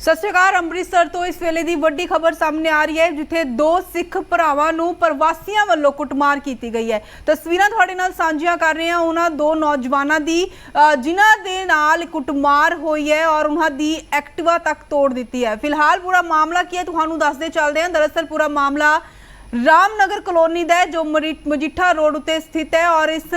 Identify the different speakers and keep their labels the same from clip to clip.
Speaker 1: ਸਤਿ ਸ਼੍ਰੀ ਅਕਾਲ, ਅੰਮ੍ਰਿਤਸਰ ਤੋਂ ਇਸ ਵੇਲੇ ਦੀ ਵੱਡੀ ਖਬਰ ਸਾਹਮਣੇ ਆ ਰਹੀ ਹੈ, ਜਿੱਥੇ ਦੋ ਸਿੱਖ ਭਰਾਵਾਂ ਨੂੰ ਪ੍ਰਵਾਸੀਆਂ ਵੱਲੋਂ ਕੁੱਟਮਾਰ ਕੀਤੀ ਗਈ ਹੈ। ਤਸਵੀਰਾਂ ਤੁਹਾਡੇ ਨਾਲ ਸਾਂਝੀਆਂ ਕਰ ਰਹੇ ਹਾਂ। ਉਹਨਾਂ ਦੋ ਨੌਜਵਾਨਾਂ ਦੀ ਜਿਨ੍ਹਾਂ ਦੇ ਨਾਲ ਕੁੱਟਮਾਰ ਹੋਈ ਹੈ ਔਰ ਉਹਨਾਂ ਦੀ ਐਕਟਿਵਾ ਤੱਕ ਤੋੜ ਦਿੱਤੀ ਹੈ। ਫਿਲਹਾਲ ਪੂਰਾ ਮਾਮਲਾ ਕੀ ਹੈ, ਤੁਹਾਨੂੰ ਦੱਸਦੇ ਚੱਲਦੇ ਹਾਂ। ਦਰਅਸਲ ਪੂਰਾ ਮਾਮਲਾ ਰਾਮਨਗਰ ਕਲੋਨੀ ਦਾ ਜੋ ਮਰੀ- ਮਜੀਠਾ ਰੋਡ ਉੱਤੇ ਸਥਿਤ ਹੈ ਔਰ ਇਸ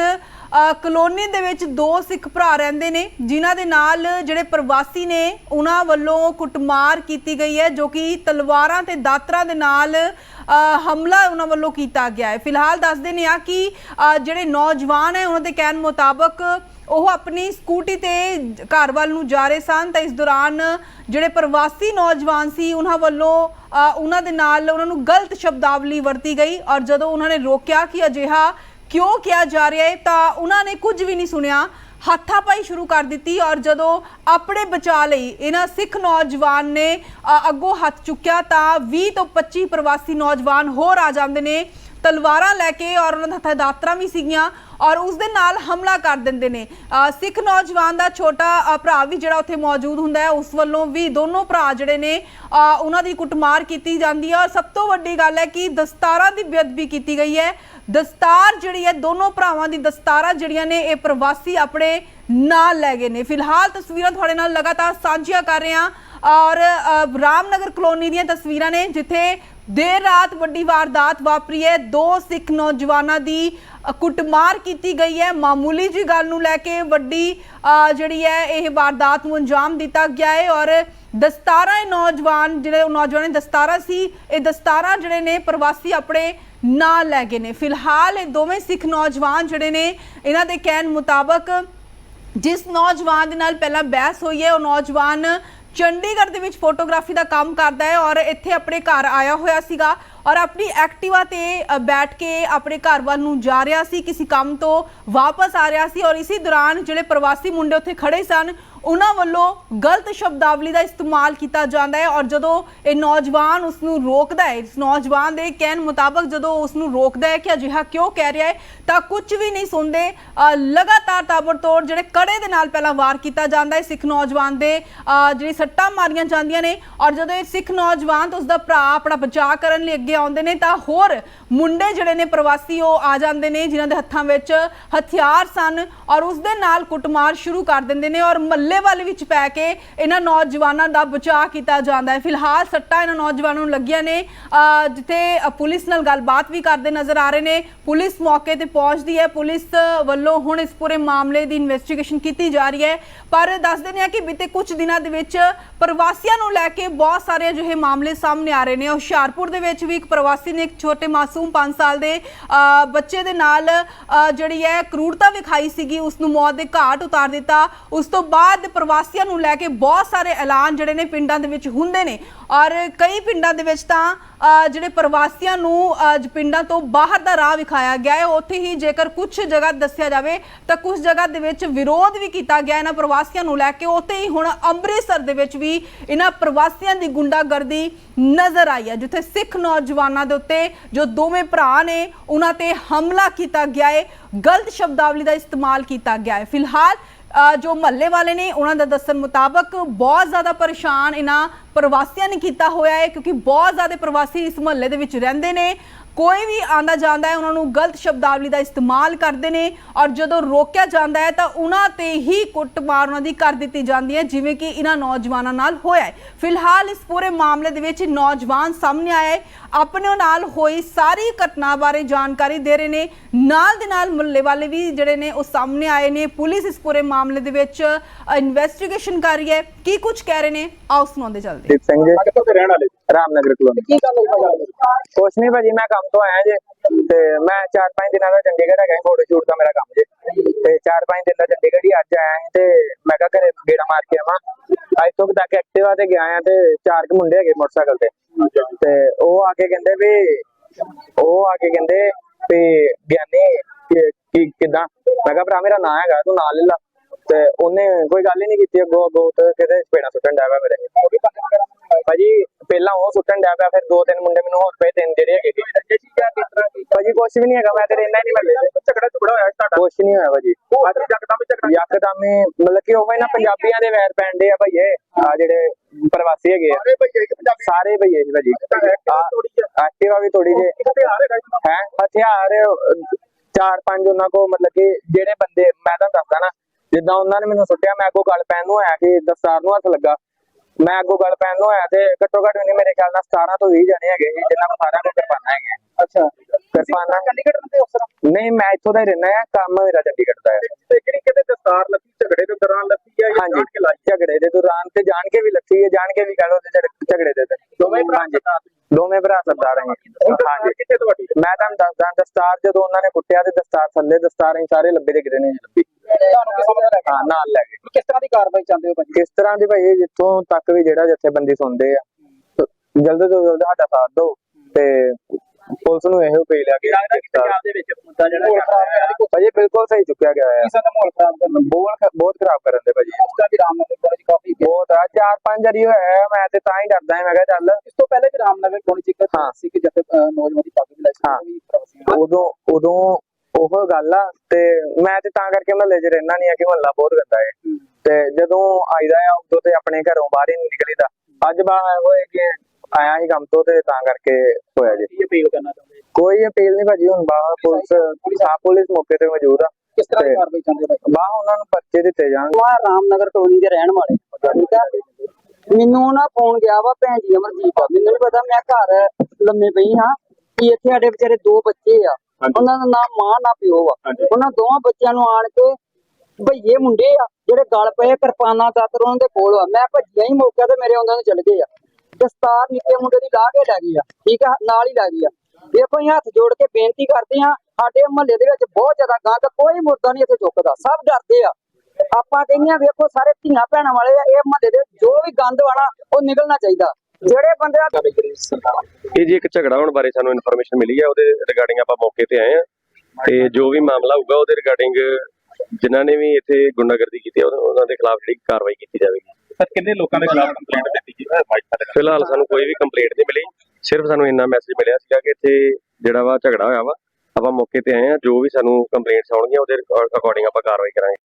Speaker 1: ਕਲੋਨੀ ਦੇ ਵਿੱਚ ਦੋ ਸਿੱਖ ਭਰਾ ਰਹਿੰਦੇ ਨੇ, ਜਿਨ੍ਹਾਂ ਦੇ ਨਾਲ ਜਿਹੜੇ ਪ੍ਰਵਾਸੀ ਨੇ, ਉਹਨਾਂ ਵੱਲੋਂ ਕੁੱਟਮਾਰ ਕੀਤੀ ਗਈ ਹੈ, ਜੋ ਕਿ ਤਲਵਾਰਾਂ ਤੇ ਦਾਤਰਾਂ ਦੇ ਨਾਲ ਹਮਲਾ ਉਹਨਾਂ ਵੱਲੋਂ ਕੀਤਾ ਗਿਆ ਹੈ। ਫਿਲਹਾਲ ਦੱਸਦੇ ਨੇ ਆ ਕਿ ਜਿਹੜੇ ਨੌਜਵਾਨ ਹੈ, ਉਹਨਾਂ ਦੇ ਕਹਿਣ ਮੁਤਾਬਕ ਉਹ ਆਪਣੀ ਸਕੂਟੀ ਤੇ ਘਰ ਵੱਲ ਨੂੰ ਜਾ ਰਹੇ ਸਨ। ਤਾਂ ਇਸ ਦੌਰਾਨ ਜਿਹੜੇ ਪ੍ਰਵਾਸੀ ਨੌਜਵਾਨ ਸੀ, ਉਹਨਾਂ ਵੱਲੋਂ ਉਹਨਾਂ ਦੇ ਨਾਲ ਉਹਨਾਂ ਨੂੰ ਗਲਤ ਸ਼ਬਦਾਵਲੀ ਵਰਤੀ ਗਈ ਔਰ ਜਦੋਂ ਉਹਨਾਂ ਨੇ ਰੋਕਿਆ ਕਿ ਅਜਿਹਾ ਕਿਉਂ ਕਿਹਾ ਜਾ ਰਿਹਾ ਹੈ? ਤਾਂ ਉਹਨਾਂ ਨੇ ਕੁਝ ਵੀ ਨਹੀਂ ਸੁਣਿਆ। ਹੱਥਾਪਾਈ ਸ਼ੁਰੂ ਕਰ ਦਿੱਤੀ ਔਰ ਜਦੋਂ ਆਪਣੇ ਬਚਾ ਲਈ ਇਹਨਾਂ ਸਿੱਖ ਨੌਜਵਾਨ ਨੇ ਅੱਗੋਂ ਹੱਥ ਚੁੱਕਿਆ ਤਾਂ 20 ਤੋਂ 25 ਪ੍ਰਵਾਸੀ ਨੌਜਵਾਨ ਹੋਰ ਆ ਜਾਂਦੇ ਨੇ। ਤਲਵਾਰਾਂ ਲੈ ਕੇ ਔਰ ਉਹਨਾਂ ਦੇ ਹੱਥਾਂ ਦਾਤਰਾਂ ਵੀ ਸੀਗੀਆਂ। ਔਰ ਉਸ ਦੇ ਨਾਲ ਹਮਲਾ ਕਰ ਦਿੰਦੇ ਨੇ। ਸਿੱਖ ਨੌਜਵਾਨ ਦਾ ਛੋਟਾ ਭਰਾ ਵੀ ਜਿਹੜਾ ਉੱਥੇ ਮੌਜੂਦ ਹੁੰਦਾ ਹੈ, ਉਸ ਵੱਲੋਂ ਵੀ ਦੋਨੋਂ ਭਰਾ ਜਿਹੜੇ ਨੇ ਉਹਨਾਂ ਦੀ ਕੁੱਟਮਾਰ ਕੀਤੀ ਜਾਂਦੀ ਹੈ। ਔਰ ਸਭ ਤੋਂ ਵੱਡੀ ਗੱਲ ਹੈ ਕਿ ਦਸਤਾਰਾਂ ਦੀ ਬੇਅਦਬੀ ਕੀਤੀ ਗਈ ਹੈ। ਦਸਤਾਰ ਜਿਹੜੀ ਹੈ, ਦੋਨੋਂ ਭਰਾਵਾਂ ਦੀ ਦਸਤਾਰਾਂ ਜਿਹੜੀਆਂ ਨੇ, ਇਹ ਪ੍ਰਵਾਸੀ ਆਪਣੇ ਨਾਲ ਲੈ ਗਏ ਨੇ। ਫਿਲਹਾਲ ਤਸਵੀਰਾਂ ਤੁਹਾਡੇ ਨਾਲ ਲਗਾਤਾਰ ਸਾਂਝੀਆਂ ਕਰ ਰਹੇ ਹਾਂ। ਔਰ ਰਾਮਨਗਰ ਕਲੋਨੀ ਦੀਆਂ ਤਸਵੀਰਾਂ ਨੇ, ਜਿੱਥੇ ਦੇਰ ਰਾਤ ਵੱਡੀ ਵਾਰਦਾਤ ਵਾਪਰੀ ਹੈ। ਦੋ ਸਿੱਖ ਨੌਜਵਾਨਾਂ ਦੀ ਕੁੱਟਮਾਰ ਕੀਤੀ ਗਈ ਹੈ। ਮਾਮੂਲੀ ਜੀ ਗੱਲ ਨੂੰ ਲੈ ਕੇ ਵੱਡੀ ਜਿਹੜੀ ਹੈ, ਇਹ ਵਾਰਦਾਤ ਨੂੰ ਅੰਜਾਮ ਦਿੱਤਾ ਗਿਆ ਹੈ ਔਰ ਦਸਤਾਰਾਂ ਇਹ ਨੌਜਵਾਨ ਜਿਹੜੇ ਨੌਜਵਾਨ ਦਸਤਾਰਾਂ ਸੀ, ਇਹ ਦਸਤਾਰਾਂ ਜਿਹੜੇ ਨੇ ਪ੍ਰਵਾਸੀ ਆਪਣੇ ਨਾਲ ਲੈ ਗਏ ਨੇ। ਫਿਲਹਾਲ ਇਹ ਦੋਵੇਂ ਸਿੱਖ ਨੌਜਵਾਨ ਜਿਹੜੇ ਨੇ, ਇਹਨਾਂ ਦੇ ਕਹਿਣ ਮੁਤਾਬਕ ਜਿਸ ਨੌਜਵਾਨ ਦੇ ਨਾਲ ਪਹਿਲਾਂ ਬਹਿਸ ਹੋਈ ਹੈ, ਉਹ ਨੌਜਵਾਨ ਚੰਡੀਗੜ੍ਹ ਦੇ ਵਿੱਚ ਫੋਟੋਗ੍ਰਾਫੀ ਦਾ ਕੰਮ ਕਰਦਾ ਹੈ ਔਰ ਇੱਥੇ ਆਪਣੇ ਘਰ ਆਇਆ ਹੋਇਆ ਸੀਗਾ ਔਰ ਆਪਣੀ ਐਕਟਿਵਾ ਤੇ ਬੈਠ ਕੇ ਆਪਣੇ ਘਰ ਵੱਲ ਨੂੰ ਜਾ ਰਿਹਾ ਸੀ, ਕਿਸੇ ਕੰਮ ਤੋਂ ਵਾਪਸ ਆ ਰਿਹਾ ਸੀ ਔਰ ਇਸੇ ਦੌਰਾਨ ਜਿਹੜੇ ਪ੍ਰਵਾਸੀ ਮੁੰਡੇ ਉੱਥੇ ਖੜੇ ਸਨ ਉਹਨਾਂ ਵੱਲੋਂ ਗਲਤ ਸ਼ਬਦਾਵਲੀ ਦਾ ਇਸਤੇਮਾਲ ਕੀਤਾ ਜਾਂਦਾ ਹੈ ਔਰ ਜਦੋਂ ਇਹ ਨੌਜਵਾਨ ਉਸ ਨੂੰ ਰੋਕਦਾ ਹੈ ਇਸ ਨੌਜਵਾਨ ਦੇ ਕਹਿਣ ਮੁਤਾਬਕ ਜਦੋਂ ਉਸ ਨੂੰ ਰੋਕਦਾ ਹੈ ਕਿ ਅਜਿਹਾ ਕਿਉਂ ਕਹਿ ਰਿਹਾ ਹੈ ਤਾਂ ਕੁਝ ਵੀ ਨਹੀਂ ਸੁਣਦੇ। ਅ, ਲਗਾਤਾਰ ਤਾਬੜਤੋੜ ਜਿਹੜੇ ਕੜੇ ਦੇ ਨਾਲ ਪਹਿਲਾਂ ਵਾਰ ਕੀਤਾ ਜਾਂਦਾ ਹੈ ਸਿੱਖ ਨੌਜਵਾਨ ਦੇ ਜਿਹੜੀ ਸੱਟਾਂ ਮਾਰੀਆਂ ਜਾਂਦੀਆਂ ਨੇ ਔਰ ਜਦੋਂ ਇਹ ਸਿੱਖ ਨੌਜਵਾਨ ਤੇ ਉਸ ਦਾ ਭਰਾ ਆਪਣਾ ਬਚਾਅ ਕਰਨ ਲਈ ਅੱਗੇ ਆਉਂਦੇ ਨੇ ਤਾਂ ਹੋਰ ਮੁੰਡੇ ਜਿਹੜੇ ਨੇ ਪ੍ਰਵਾਸੀ ਉਹ ਆ ਜਾਂਦੇ ਨੇ ਜਿਨ੍ਹਾਂ ਦੇ ਹੱਥਾਂ ਵਿੱਚ ਹਥਿਆਰ ਸਨ ਔਰ ਉਸ ਦੇ ਨਾਲ ਕੁੱਟਮਾਰ ਸ਼ੁਰੂ ਕਰ ਦਿੰਦੇ ਨੇ ਔਰ ਮੱਲੇ ਵਾਲੇ ਵਿੱਚ ਪੈ ਕੇ ਇਹਨਾਂ ਨੌਜਵਾਨਾਂ ਦਾ ਬਚਾਅ ਕੀਤਾ ਜਾਂਦਾ ਹੈ। ਫਿਲਹਾਲ ਸੱਟਾਂ ਇਹਨਾਂ ਨੌਜਵਾਨਾਂ ਨੂੰ ਲੱਗੀਆਂ ਨੇ। ਜਿੱਥੇ ਪੁਲਿਸ ਨਾਲ ਗੱਲਬਾਤ ਵੀ ਕਰਦੇ ਨਜ਼ਰ ਆ ਰਹੇ ਨੇ। ਪੁਲਿਸ ਮੌਕੇ ਤੇ ਪਹੁੰਚਦੀ ਹੈ। ਪੁਲਿਸ ਵੱਲੋਂ ਹੁਣ ਇਸ ਪੂਰੇ ਮਾਮਲੇ ਦੀ ਇਨਵੈਸਟੀਗੇਸ਼ਨ ਕੀਤੀ ਜਾ ਰਹੀ ਹੈ। ਪਰ ਦੱਸ ਦਿੰਦੇ ਨੇ ਕਿ ਬੀਤੇ ਕੁਝ ਦਿਨਾਂ ਦੇ ਵਿੱਚ ਪ੍ਰਵਾਸੀਆਂ ਨੂੰ ਲੈ ਕੇ ਬਹੁਤ ਸਾਰੇ ਅਜਿਹੇ ਮਾਮਲੇ ਸਾਹਮਣੇ ਆ ਰਹੇ ਨੇ। ਹੁਸ਼ਿਆਰਪੁਰ ਦੇ ਵਿੱਚ ਵੀ ਇੱਕ ਪ੍ਰਵਾਸੀ ਨੇ ਇੱਕ ਛੋਟੇ ਮਾਸੂਮ 5 ਸਾਲ ਦੇ ਬੱਚੇ ਦੇ ਨਾਲ ਜਿਹੜੀ ਹੈ, ਕਰੂਰਤਾ ਵਿਖਾਈ ਸੀਗੀ। ਉਸ ਨੂੰ ਮੌਤ ਦੇ ਘਾਟ ਉਤਾਰ ਦਿੱਤਾ। ਉਸ ਤੋਂ ਬਾਅਦ ਪ੍ਰਵਾਸੀਆਂ ਨੂੰ ਲੈ ਕੇ ਬਹੁਤ ਸਾਰੇ ਐਲਾਨ ਜਿਹੜੇ ਨੇ ਪਿੰਡਾਂ ਦੇ ਵਿੱਚ ਹੁੰਦੇ ਨੇ। ਔਰ ਕਈ ਪਿੰਡਾਂ ਦੇ ਵਿੱਚ ਤਾਂ ਜਿਹੜੇ ਪ੍ਰਵਾਸੀਆਂ ਨੂੰ ਪਿੰਡਾਂ ਤੋਂ ਬਾਹਰ ਦਾ ਰਾਹ ਵਿਖਾਇਆ ਗਿਆ ਹੈ। ਉੱਥੇ ਹੀ ਜੇਕਰ ਕੁਝ ਜਗ੍ਹਾ ਦੱਸਿਆ ਜਾਵੇ, ਤਾਂ ਕੁਝ ਜਗ੍ਹਾ ਦੇ ਵਿੱਚ ਵਿਰੋਧ ਵੀ ਕੀਤਾ ਗਿਆ ਇਹਨਾਂ ਪ੍ਰਵਾਸੀਆਂ ਨੂੰ ਲੈ ਕੇ। ਉੱਥੇ ਹੀ ਹੁਣ ਅੰਮ੍ਰਿਤਸਰ ਦੇ ਵਿੱਚ ਵੀ ਇਹਨਾਂ ਪ੍ਰਵਾਸੀਆਂ ਦੀ ਗੁੰਡਾਗਰਦੀ ਨਜ਼ਰ ਆਈ ਹੈ, ਜਿੱਥੇ ਸਿੱਖ ਨੌਜਵਾਨਾਂ ਦੇ ਉੱਤੇ ਜੋ ਦੋਵੇਂ ਭਰਾ ਨੇ, ਉਹਨਾਂ ਤੇ ਹਮਲਾ ਕੀਤਾ ਗਿਆ ਹੈ। ਗਲਤ ਸ਼ਬਦਾਵਲੀ ਦਾ ਇਸਤੇਮਾਲ ਕੀਤਾ ਗਿਆ ਹੈ। ਫਿਲਹਾਲ ਜੋ ਮਹੱਲੇ ਵਾਲੇ ਨੇ ਉਹਨਾਂ ਦਾ ਦੱਸਣ ਮੁਤਾਬਕ ਬਹੁਤ ਜ਼ਿਆਦਾ ਪਰੇਸ਼ਾਨ ਇਹਨਾਂ ਪ੍ਰਵਾਸੀਆਂ ਨੇ ਕੀਤਾ ਹੋਇਆ ਹੈ, ਕਿਉਂਕਿ ਬਹੁਤ ਜ਼ਿਆਦਾ ਪ੍ਰਵਾਸੀ ਇਸ ਮਹੱਲੇ ਦੇ ਵਿੱਚ ਰਹਿੰਦੇ ਨੇ। ਕੋਈ ਵੀ ਆਂਦਾ ਜਾਂਦਾ ਹੈ, ਉਹਨਾਂ ਨੂੰ ਗਲਤ ਸ਼ਬਦਾਵਲੀ ਦਾ ਇਸਤੇਮਾਲ ਕਰਦੇ ਨੇ ਔਰ ਜਦੋਂ ਰੋਕਿਆ ਜਾਂਦਾ ਹੈ, ਤਾਂ ਉਹਨਾਂ ਤੇ ਹੀ ਕੁੱਟਮਾਰ ਉਹਨਾਂ ਦੀ ਕਰ ਦਿੱਤੀ ਜਾਂਦੀ ਹੈ, ਜਿਵੇਂ ਕਿ ਇਹਨਾਂ ਨੌਜਵਾਨਾਂ ਨਾਲ ਹੋਇਆ ਹੈ। ਫਿਲਹਾਲ ਇਸ ਪੂਰੇ ਮਾਮਲੇ ਦੇ ਵਿੱਚ ਨੌਜਵਾਨ ਸਾਹਮਣੇ ਆਇਆ ਹੈ। ਆਪਣੇ ਨਾਲ ਹੋਈ ਸਾਰੀ ਘਟਨਾ ਬਾਰੇ ਜਾਣਕਾਰੀ ਦੇ ਰਹੇ ਨੇ। ਨਾਲ ਦੇ ਨਾਲ ਮੁੱਲੇ ਵਾਲੇ ਵੀ ਜਿਹੜੇ ਨੇ, ਉਹ ਸਾਹਮਣੇ ਆਏ ਨੇ। ਪੁਲਿਸ ਇਸ ਪੂਰੇ ਮਾਮਲੇ ਦੇ ਵਿੱਚ ਇਨਵੈਸਟੀਗੇਸ਼ਨ ਕਰ ਰਹੀ ਹੈ। ਕੀ ਕੁਝ ਕਹਿ ਰਹੇ ਨੇ? ਆਓ ਸੁਣਾਉਂਦੇ ਚੱਲਦੇ।
Speaker 2: ਦੀਪ ਸਿੰਘ ਜੀ।
Speaker 3: ਕਿੱਥੋਂ ਰਹਿਣ ਵਾਲੇ
Speaker 2: ਰਾਮਨਗਰ ਕਲੋਨੀ
Speaker 3: ਕੀ ਗੱਲ ਹੋਈ
Speaker 2: ਕੁਛ ਨਹੀਂ ਭਾਜੀ, ਮੈਂ ਕੰਮ ਤੋਂ ਆਇਆ ਜੇ। ਤੇ ਮੈਂ 4-5 ਦਿਨਾਂ ਦਾ ਚੰਡੀਗੜ੍ਹ ਹੈਗਾ ਫੋਟੋ ਸ਼ੂਟ ਦਾ ਮੇਰਾ ਕੰਮ ਜੇ। ਤੇ 4-5 ਦਿਨ ਦਾ ਚੰਡੀਗੜ੍ਹ ਹੀ ਅੱਜ ਆਇਆ ਸੀ ਤੇ ਮੈਂ ਕਿਹਾ ਘਰੇ ਗੇੜਾ ਮਾਰ ਕੇ ਆਵਾਂ। ਅੱਜ ਤੋਂ ਤੱਕ ਐਕਟਿਵਾ ਤੇ ਗਿਆ ਆ ਤੇ ਚਾਰ ਕੁ ਮੁੰਡੇ ਹੈਗੇ ਮੋਟਰਸਾਈਕਲ ਤੇ। ਤੇ ਉਹ ਆ ਕੇ ਕਹਿੰਦੇ ਵੀ, ਉਹ ਆ ਕੇ ਕਹਿੰਦੇ ਤੇ ਗਿਆਨੀ ਕਿ- ਕਿਦਾਂ? ਮੈਂ ਕਿਹਾ ਭਰਾ, ਮੇਰਾ ਨਾਂ ਹੈਗਾ, ਤੂੰ ਨਾਂ ਲੈ ਲਾ। ਤੇ ਉਹਨੇ ਕੋਈ ਗੱਲ ਹੀ ਨਹੀਂ ਕੀਤੀ ਅੱਗੋਂ ਅੱਗੋਂ ਤੇ ਕਿਤੇ ਸਪੇੜਾ ਸੁੱਟਣ ਡਿਆ ਪਿਆ ਮੇਰੇ। ਭਾਜੀ ਪਹਿਲਾਂ ਉਹ ਸੁੱਟਣ ਡਿਆ ਪਿਆ ਫਿਰ ਦੋ ਤਿੰਨ ਮੁੰਡੇ ਮੈਨੂੰ ਹੋਰ ਪਏ ਤਿੰਨ ਜਿਹੜੇ ਹੈਗੇ।
Speaker 3: ਇਹ
Speaker 2: ਭਾਜੀ ਕੁਛ ਵੀ ਨਹੀਂ ਹੈਗਾ ਮੈਂ ਤੇ ਰਹਿਣਾ ਹੀ ਨਹੀਂ ਮੱਲੇ
Speaker 3: ਝਗੜਾ ਝਗੜਾ ਹੋਇਆ ਤੁਹਾਡਾ
Speaker 2: ਕੁਛ ਨਹੀਂ ਹੋਇਆ ਭਾਜੀ।
Speaker 3: ਅੱਜ ਜੱਕਦਮ ਝਗੜਾ
Speaker 2: ਯਕਦਮ ਮਤਲਬ ਕਿ ਉਹ ਨਾ ਪੰਜਾਬੀਆਂ ਦੇ ਵੈਰ ਪੈਂਦੇ ਆ ਭਈਏ ਆ ਜਿਹੜੇ ਪ੍ਰਵਾਸੀ ਹੈਗੇ ਆ।
Speaker 3: ਸਾਰੇ ਭਈਏ
Speaker 2: ਜੀ ਭਾਜੀ।
Speaker 3: ਐਕਟਿਵਾ
Speaker 2: ਵੀ ਥੋੜੀ ਜੇ। ਹੈ ਹਥਿਆਰ ਚਾਰ ਪੰਜ ਉਹਨਾਂ ਕੋ ਮਤਲਬ ਕਿ ਜਿਹੜੇ ਬੰਦੇ ਮੈਂ ਤੁਹਾਨੂੰ ਦੱਸਦਾ ਨਾ ਜਿੱਦਾਂ ਉਹਨਾਂ ਨੇ ਮੈਨੂੰ ਸੁੱਟਿਆ ਮੈਂ ਅੱਗੋਂ ਗੱਲ ਪੈਣ ਨੂੰ ਆਇਆ ਕਿ ਦਸਤਾਰ ਨੂੰ ਹੱਥ ਲੱਗਾ। ਮੈਂ ਅੱਗੋਂ ਗੱਲ ਪੈਣ ਨੂੰ ਆਇਆ ਤੇ ਘੱਟੋ ਘੱਟ ਨਹੀਂ ਮੇਰੇ ਖਿਆਲ ਨਾਲ 17 ਤੋਂ 20 ਜਣੇ ਹੈਗੇ ਸੀ ਜਿਨ੍ਹਾਂ ਨੂੰ ਸਾਰਿਆਂ ਨੂੰ ਕਿਰਪਾਨਾਂ ਹੈਗੇ
Speaker 3: ਅੱਛਾ।
Speaker 2: ਕਿਰਪਾਨਾਂ
Speaker 3: ਚੰਡੀਗੜ੍ਹ ਦੇ ਅਫਸਰ?
Speaker 2: ਨਹੀਂ ਮੈਂ ਇੱਥੋਂ ਦਾ ਹੀ ਰਹਿਣਾ ਆ ਕੰਮ ਮੇਰਾ ਚੰਡੀਗੜ੍ਹ ਦਾ ਹੈ।
Speaker 3: ਤੇ ਜਿਹੜੀ ਕਿਤੇ ਦਸਤਾਰ ਲੱਗੀ ਝਗੜੇ ਦੇ ਦੌਰਾਨ ਲੱਗੀ ਹੈ ਜਾਂ
Speaker 2: ਹਾਂਜੀ
Speaker 3: ਜਾਣ ਕੇ ਲਾਈ?
Speaker 2: ਝਗੜੇ ਦੇ ਦੌਰਾਨ ਤੇ ਜਾਣ ਕੇ ਵੀ ਲੱਥੀ ਹੈ ਜਾਣ ਕੇ ਵੀ ਕਹ ਲੋ ਝਗੜੇ ਦੇ
Speaker 3: ਦੋਵੇਂ ਭਰਾ
Speaker 2: ਦੋਵੇਂ ਭਰਾ ਸਰਦਾਰ ਹੈ
Speaker 3: ਹੁਣ ਦਸਤਾਰ
Speaker 2: ਹਾਂਜੀ।
Speaker 3: ਕਿੱਥੇ ਤੁਹਾਡੀ?
Speaker 2: ਮੈਂ ਤੁਹਾਨੂੰ ਦੱਸਦਾ ਦਸਤਾਰ ਜਦੋਂ ਉਹਨਾਂ ਨੇ ਕੁੱਟਿਆ ਤੇ ਦਸਤਾਰ ਥੱਲੇ ਦਸਤਾਰ ਸਾਰੇ ਲੱਭੇ ਦੇ ਕਿਤੇ ਨਹੀਂ ਲੱਭੀ।
Speaker 3: ਤੁਹਾਨੂੰ ਕੀ ਸਮਝ ਲੱਗਾ
Speaker 2: ਹਾਂ ਨਾਲ ਲੈ ਗਏ।
Speaker 3: ਕਿਸ ਤਰ੍ਹਾਂ ਦੀ ਕਾਰਵਾਈ ਚਾਹੁੰਦੇ ਹੋ ਭਾਜੀ?
Speaker 2: ਕਿਸ ਤਰ੍ਹਾਂ ਦੀ ਭਾਈ ਜਿੱਥੋਂ ਤੱਕ ਵੀ ਜਿਹੜਾ ਜਥੇਬੰਦੀ ਸੁਣਦੇ ਆ ਜਲਦ ਤੋਂ ਜਲਦ ਸਾਡਾ ਸਾਥ ਦਿਓ ਤੇ ਪੁਲਿਸ ਨੂੰ ਇਹੋ ਪਈ ਲਿਆ ਕਿ
Speaker 3: ਲੱਗਦਾ ਕਿ ਪੰਜਾਬ ਦੇ ਵਿੱਚ ਮੁੱਦਾ ਜਿਹੜਾ ਹੈ
Speaker 2: ਭਾਜੀ ਬਿਲਕੁਲ ਸਹੀ ਚੁੱਕਿਆ ਗਿਆ ਹੈ
Speaker 3: ਕਿਸੇ ਦਾ ਮਾਹੌਲ ਖਰਾਬ ਕਰਨ ਨੂੰ
Speaker 2: ਬਹੁਤ ਬਹੁਤ ਖਰਾਬ ਕਰਨ ਦੇ ਭਾਜੀ
Speaker 3: ਉਸਦਾ ਵੀ ਰਾਮਨਗਰ ਕਾਲਜ ਕਾਫੀ
Speaker 2: ਬਹੁਤ ਆ ਚਾਰ ਪੰਜ ਵਾਰੀ ਹੋਇਆ ਹੈ, ਮੈਂ ਤੇ ਤਾਂ ਹੀ ਡਰਦਾ ਹਾਂ ਮੈਂ ਕਿਹਾ ਚੱਲ।
Speaker 3: ਇਸ ਤੋਂ ਪਹਿਲੇ ਵੀ ਰਾਮਨਗਰ ਕਾਲਜ ਇੱਕ
Speaker 2: ਹਾਂ।
Speaker 3: ਸੀ ਕਿ ਜਦ ਨੌਜਵਾਨ ਦੀ ਪੱਗ ਵੀ ਲਾਈ ਸੀ
Speaker 2: ਹਾਂ।
Speaker 3: ਉਹ ਵੀ ਪ੍ਰਵਾਸੀ ਨੇ।
Speaker 2: ਉਦੋਂ ਉਦੋਂ ਉਹ ਗੱਲ ਆ ਤੇ ਮੈਂ ਤੇ ਤਾਂ ਕਰਕੇ ਮਹੱਲੇ 'ਚ ਰਹਿਣਾ ਨਹੀਂ ਆ ਕਿ ਮਹੱਲਾ ਬਹੁਤ ਗੰਦਾ ਹੈ
Speaker 3: ਹੂੰ।
Speaker 2: ਤੇ ਜਦੋਂ ਆਈਦਾ ਆ ਉਦੋਂ ਤੇ ਆਪਣੇ ਘਰੋਂ ਬਾਹਰ ਹੀ ਨਹੀਂ ਨਿਕਲੀਦਾ। ਅੱਜ ਬਾਹਰ ਹੋਏ ਕਿ ਆਇਆ ਹੀ ਕੰਮ ਤੋਂ ਤੇ ਤਾਂ ਕਰਕੇ ਹੋਇਆ ਜੀ।
Speaker 3: ਕੀ ਅਪੀਲ ਕਰਨਾ ਚਾਹੁੰਦੇ ਹੋ?
Speaker 2: ਕੋਈ ਅਪੀਲ ਨਹੀਂ ਭਾਜੀ ਹੁਣ ਬਾਹਰ ਪੁਲਿਸ ਹਾਂ ਪੁਲਿਸ ਮੌਕੇ ਤੇ ਮੌਜੂਦ ਆ।
Speaker 3: ਕਿਸ ਤਰ੍ਹਾਂ ਦੀ ਕਾਰਵਾਈ ਚਾਹੁੰਦੇ ਹੋ ਭਾਈ
Speaker 2: ਬਾਹਰ ਉਹਨਾਂ ਨੂੰ ਪਰਚੇ ਦਿੱਤੇ ਜਾਣ
Speaker 4: ਮੈਂ ਰਾਮਨਗਰ ਕਲੋਨੀ ਦੇ ਰਹਿਣ ਵਾਲੇ। ਠੀਕ ਹੈ ਮੈਨੂੰ ਨਾ ਫੋਨ ਗਿਆ ਵਾ ਭੈਣ ਜੀ ਅਮਰਜੀਤ ਦਾ ਮੈਨੂੰ ਨੀ ਪਤਾ ਮੈਂ ਘਰ ਲੰਮੇ ਪਈ ਹਾਂ। ਕਿ ਇੱਥੇ ਸਾਡੇ ਵਿਚਾਰੇ ਦੋ ਬੱਚੇ ਆ। ਉਹਨਾਂ ਦਾ ਨਾਮ ਮਾਂ ਨਾ ਪਿਓ ਆ। ਉਹਨਾਂ ਦੋਵਾਂ ਬੱਚਿਆਂ ਨੂੰ ਆਣ ਕੇ ਭਈਏ ਮੁੰਡੇ ਆ ਜਿਹੜੇ ਗਲ ਪਏ ਕਿਰਪਾਨਾਂ ਦਾਤਰ ਉਹਨਾਂ ਦੇ ਕੋਲ ਆ। ਮੈਂ ਭੱਜਿਆ ਹੀ ਮੌਕੇ ਤੇ ਮੇਰੇ ਆਉਂਦਿਆਂ ਨੂੰ ਚਲ ਗਏ ਆ। ਦਸਤਾਰ ਨਿੱਕੇ ਮੁੰਡੇ ਦੀ ਲਾ ਕੇ ਲੈ ਗਈ ਆ ਠੀਕ ਆ? ਨਾਲ ਹੀ ਲੈ ਗਈ ਆ। ਦੇਖੋ ਅਸੀਂ ਹੱਥ ਜੋੜ ਕੇ ਬੇਨਤੀ ਕਰਦੇ ਆ ਸਾਡੇ ਮਹੱਲੇ ਦੇ ਵਿੱਚ ਬਹੁਤ ਜ਼ਿਆਦਾ ਗੰਦ ਕੋਈ ਮੁਰਦਾ ਨਹੀਂ ਇੱਥੇ ਚੁੱਕਦਾ। ਸਭ ਡਰਦੇ ਆ। ਆਪਾਂ ਕਹਿੰਦੇ ਆ ਵੇਖੋ ਸਾਰੇ ਧੀਆਂ ਭੈਣਾਂ ਵਾਲੇ ਆ ਇਹ ਮਹੱਲੇ ਦੇ ਜੋ ਵੀ ਗੰਦ ਵਾਣਾ ਉਹ ਨਿਕਲਣਾ ਚਾਹੀਦਾ। ਜਿਹੜੇ ਬੰਦੇ ਆ
Speaker 5: ਇਹ ਜੀ ਇੱਕ ਝਗੜਾ ਹੋਣ ਬਾਰੇ ਸਾਨੂੰ ਇਨਫੋਰਮੇਸ਼ਨ ਮਿਲੀ ਹੈ ਉਹਦੇ ਰਿਗਾਰਡਿੰਗ ਆਪਾਂ ਮੌਕੇ ਤੇ ਆਏ ਆ। ਤੇ ਜੋ ਵੀ ਮਾਮਲਾ ਹੋਊਗਾ ਉਹਦੇ ਰਿਗਾਰਡਿੰਗ ਜਿਨ੍ਹਾਂ ਨੇ ਵੀ ਇੱਥੇ ਗੁੰਡਾਗਰਦੀ ਕੀਤੀ ਹੈ, ਉਹਨਾਂ ਉਹਨਾਂ ਦੇ ਖਿਲਾਫ ਜਿਹੜੀ ਕਾਰਵਾਈ ਕੀਤੀ ਜਾਵੇਗੀ।
Speaker 3: ਸਰ ਕਿੰਨੇ ਲੋਕਾਂ ਦੇ ਖਿਲਾਫ ਕੰਪਲੇਂਟ ਦਿੱਤੀ ਗਈ?
Speaker 5: ਫਿਲਹਾਲ ਸਾਨੂੰ ਕੋਈ ਵੀ ਕੰਪਲੇਂਟ ਨਹੀਂ ਮਿਲੀ। ਸਿਰਫ ਸਾਨੂੰ ਇੰਨਾ ਮੈਸੇਜ ਮਿਲਿਆ ਸੀਗਾ ਕਿ ਇੱਥੇ ਜਿਹੜਾ ਵਾ ਝਗੜਾ ਹੋਇਆ ਵਾ ਆਪਾਂ ਮੌਕੇ ਤੇ ਆਏ ਆ ਜੋ ਵੀ ਸਾਨੂੰ ਕੰਪਲੇਂਟਸ ਆਉਣਗੀਆਂ ਉਹਦੇ ਅਕੋਰਡਿੰਗ ਆਪਾਂ ਕਾਰਵਾਈ ਕਰਾਂਗੇ।